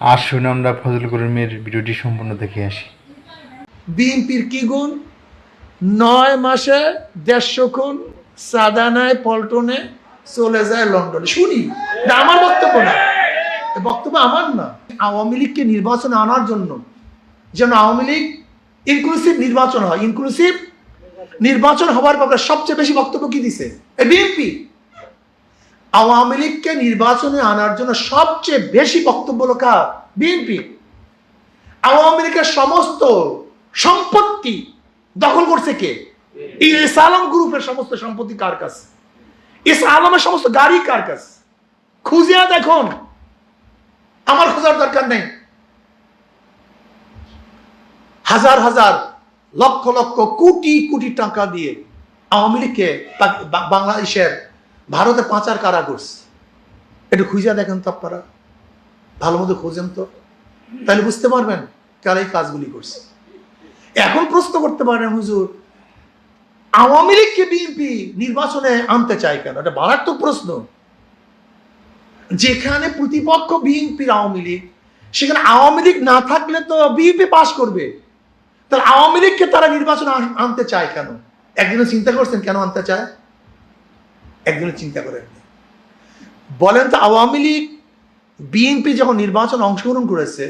আসুন আমরা ফজল করিমের ভিডিওটি সম্পূর্ণ দেখে আসি। বিএনপির কি গুণ? নয় মাসে দেড়শো খুন সাদানায় পল্টনে চলে যায় লন্ডনে। শুনি আমার বক্তব্য না। বক্তব্য আমার না। আওয়ামী লীগকে নির্বাচনে আনার জন্য যেন আওয়ামী লীগ ইনক্লুসিভ নির্বাচন হয়। ইনক্লুসিভ নির্বাচন হওয়ার ব্যাপারে সবচেয়ে বেশি বক্তব্য কি দিছে? বিএনপি। আওয়ামী লীগকে নির্বাচনে আনার জন্য সবচেয়ে বেশি বক্তব্য হলো কার? বিএনপি। আওয়ামী লীগের সমস্ত সম্পত্তি দখল করছে কে? ইস আলম গ্রুপের সমস্ত সম্পত্তি কার কাছে? ইস আলমের সমস্ত গাড়ি কার কাছে? খুঁজিয়া দেখুন। আমার খোঁজার দরকার নেই। হাজার হাজার, লক্ষ লক্ষ, কোটি কোটি টাকা দিয়ে আওয়ামী লীগকে বাংলাদেশের ভারতে পাচার কারা করছে একটু খুঁজে দেখেন তো আপনারা। ভালো মতো খোঁজেন তো। তাহলে বুঝতে পারবেন কারা এই কাজগুলি করছে। এখন প্রশ্ন করতে পারেন, হুজুর, আওয়ামী লীগকে বিএনপি নির্বাচনে আনতে চায় কেন? এটা মারাত্মক প্রশ্ন। যেখানে প্রতিপক্ষ বিএনপির আওয়ামী লীগ, সেখানে আওয়ামী লীগ না থাকলে তো বিএনপি পাশ করবে। তাহলে আওয়ামী লীগকে তারা নির্বাচনে আনতে চায় কেন? একদিনে চিন্তা করছেন কেন আনতে চায়? একদিনে চিন্তা করেন বলেন তো আওয়ামী লীগ, বিএনপি যখন নির্বাচন অংশগ্রহণ করেছে,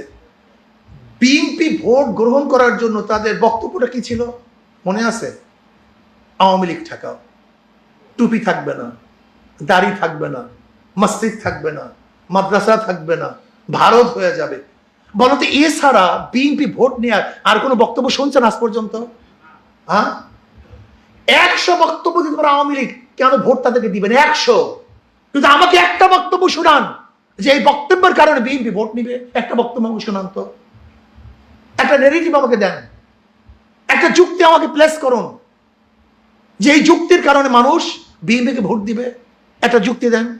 বিএনপি ভোট গ্রহণ করার জন্য তাদের বক্তব্যটা কি ছিল? মনে আছে? আওয়ামী লীগ ঠেকাও। টুপি থাকবে না, দাড়ি থাকবে না, মসজিদ থাকবে না, মাদ্রাসা থাকবে না, ভারত হয়ে যাবে। বলতো এছাড়া বিএনপি ভোট নেওয়ার আর কোনো বক্তব্য শুনছেন আজ পর্যন্ত? হ্যাঁ? একশো বক্তব্য দিতে পারে আওয়ামী লীগ। কেন ভোট তাদেরকে দিবেন? একশো। কিন্তু আমাকে একটা বক্তব্য শোনান, যে এই বক্তব্যের কারণে বিএনপি ভোট নিবে। একটা বক্তব্য আমাকে শোনান তো। একটা নেগেটিভ আমাকে দেন। একটা যুক্তি আমাকে প্লেস করুন। যে এই যুক্তির কারণে মানুষ বিএনপিকে ভোট দিবে। একটা যুক্তি দেন।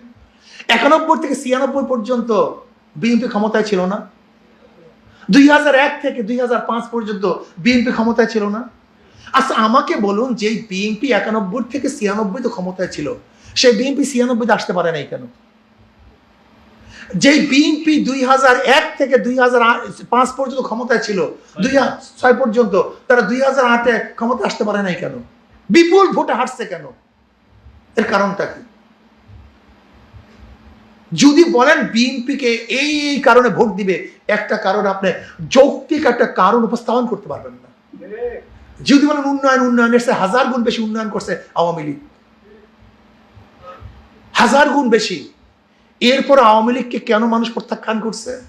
একানব্বই থেকে ছিয়ানব্বই পর্যন্ত বিএনপি ক্ষমতায় ছিল না। দুই থেকে দুই হাজার পাঁচ পর্যন্ত বিএনপি ক্ষমতায় ছিল না। আচ্ছা আমাকে বলুন যে বিএনপি একানব্বই থেকে ছিয়ানব্বই তো ক্ষমতায় ছিল, সেই বিএনপি ছিয়ানব্বইতে আসতে পারে নাই কেন? যেই বিএনপি দুই হাজার এক থেকে দুই হাজার পাঁচ পর্যন্ত ক্ষমতায় ছিল, দুই ছয় পর্যন্ত, তারা দুই হাজার আটে ক্ষমতা আসতে পারে নাই কেন? বিপুল ভোটে হারছে কেন? এর কারণটা কি? যদি বলেন বিএনপিকে এই এই কারণে ভোট দিবে, একটা কারণ আপনি যৌক্তিক একটা কারণ উপস্থাপন করতে পারবেন না। যদি বলেন উন্নয়ন উন্নয়ন এসে হাজার গুণ বেশি উন্নয়ন করছে আওয়ামী লীগ। হাজার গুণ বেশি। এরপর আওয়ামী লীগকে কেন মানুষ প্রত্যাখ্যান করছে?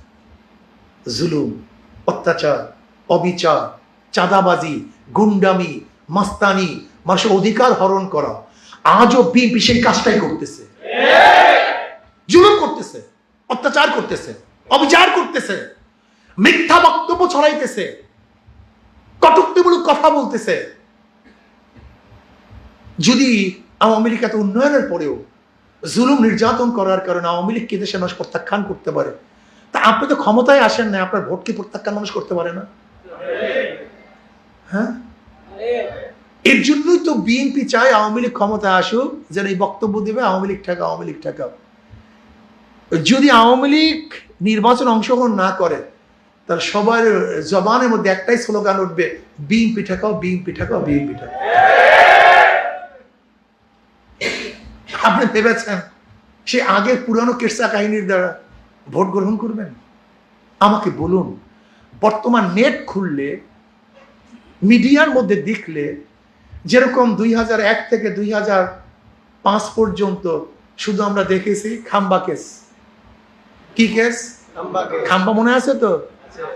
জুলুম, অত্যাচার, অবিচার, চাঁদাবাজি, গুন্ডামি, মাস্তানি, মানুষের অধিকার হরণ করা। আজও বিএনপি সেই কাজটাই করতেছে। জুলুম করতেছে, অত্যাচার করতেছে, অবিচার করতেছে, মিথ্যা বক্তব্য ছড়াইতেছে। কটুক্তিমূলক কথা বলতেছে। যদি আওয়ামী লীগ এত উন্নয়নের পরেও জুলুম নির্যাতন করার কারণে আওয়ামী লীগকে দেশে মানুষ প্রত্যাখ্যান করতে পারে? তা আপনি তো ক্ষমতায় আসেন না আপনার ভোটকে প্রত্যাখ্যান মানুষ করতে পারে না? হ্যাঁ? এর জন্যই তো বিএনপি চায় আওয়ামী লীগ ক্ষমতায় আসুক, যেন এই বক্তব্য দিবে, আওয়ামী লীগ ঠেকা আওয়ামী লীগ ঠেকাও। যদি আওয়ামী লীগ নির্বাচন অংশগ্রহণ না করে তাহলে সবার জবানের মধ্যে একটাই স্লোগান উঠবে বিএনপি ঠেকাও বিএনপি ঠেকাও বিএনপি ঠেকাও আপনি ভেবেছেন সে আগের পুরানো কেরসা কাহিনীর দ্বারা ভোট গ্রহণ করবেন? আমাকে বলুন বর্তমান নেট খুললে মিডিয়ার মধ্যে দেখলে যেরকম দুই হাজার এক থেকে দুই হাজার পাঁচ পর্যন্ত শুধু আমরা দেখেছি খাম্বা কেস। কি কেস। খাম্বা মনে আছে তো?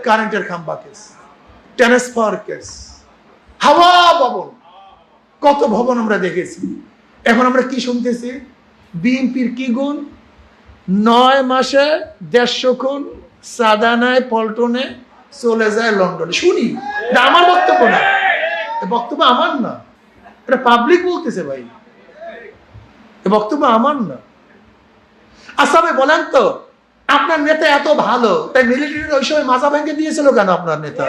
কারেন্টের খাম্বা কেস ট্রান্সফার কেস, হাওয়া ভবন। কত ভবন আমরা দেখেছি। এখন আমরা কি শুনতেছি? বিএনপির কি গুণ? নয় মাসে দেড়শো খুন, সাদানায়, পল্টনে চলে যায় লন্ডনে। শুনি, এটা আমার বক্তব্য না। বক্তব্য আমার না। এটা পাবলিক বলতেছে ভাই। বক্তব্য আমার না। আসামে ভাই, বলেন তো আপনার নেতা এত ভালো তাই মিলিটারির ওই সময় মাজা ভেঙে দিয়েছিল কেন আপনার নেতা?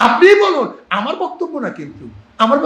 আপনি বলুন আমার বক্তব্য না কিন্তু আমার